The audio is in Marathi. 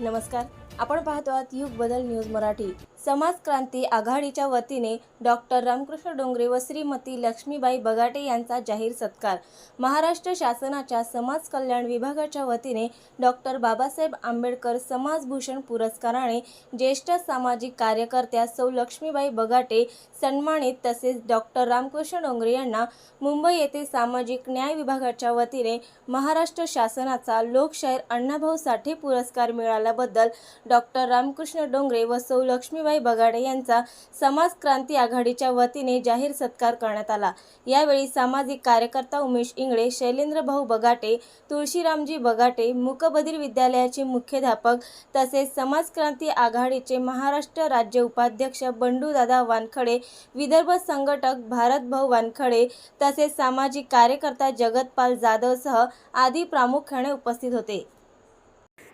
नमस्कार. आपण पाहतो आहात युग बदल न्यूज मराठी. समाज क्रांती आघाडीच्या वतीने डॉक्टर रामकृष्ण डोंगरे व श्रीमती लक्ष्मीबाई बगाटे यांचा जाहीर सत्कार. महाराष्ट्र शासनाच्या समाज कल्याण विभागाच्या वतीने डॉक्टर बाबासाहेब आंबेडकर समाजभूषण पुरस्काराने ज्येष्ठ सामाजिक कार्यकर्त्या सौ लक्ष्मीबाई बगाटे सन्मानित तसेच डॉक्टर रामकृष्ण डोंगरे यांना मुंबई येथे सामाजिक न्याय विभागाच्या वतीने महाराष्ट्र शासनाचा लोकशाहीर अण्णाभाऊ साठे पुरस्कार मिळाल्याबद्दल डॉक्टर रामकृष्ण डोंगरे व सौ लक्ष्मीबाई बगाडे यांचा समाज क्रांती आघाडीच्या वतीने जाहीर सत्कार करण्यात आला. यावेळी सामाजिक कार्यकर्ता उमेश इंगळे शैलेंद्र भाऊ बगाटे तुळशीरामजी बगाटे मुकबधीर विद्यालयाचे मुख्याध्यापक तसेच समाज क्रांती आघाडीचे महाराष्ट्र राज्य उपाध्यक्ष बंडूदादा वानखडे विदर्भ संघटक भारतभाऊ वानखडे तसेच सामाजिक कार्यकर्ता जगतपाल जाधवसह आदी प्रामुख्याने उपस्थित होते.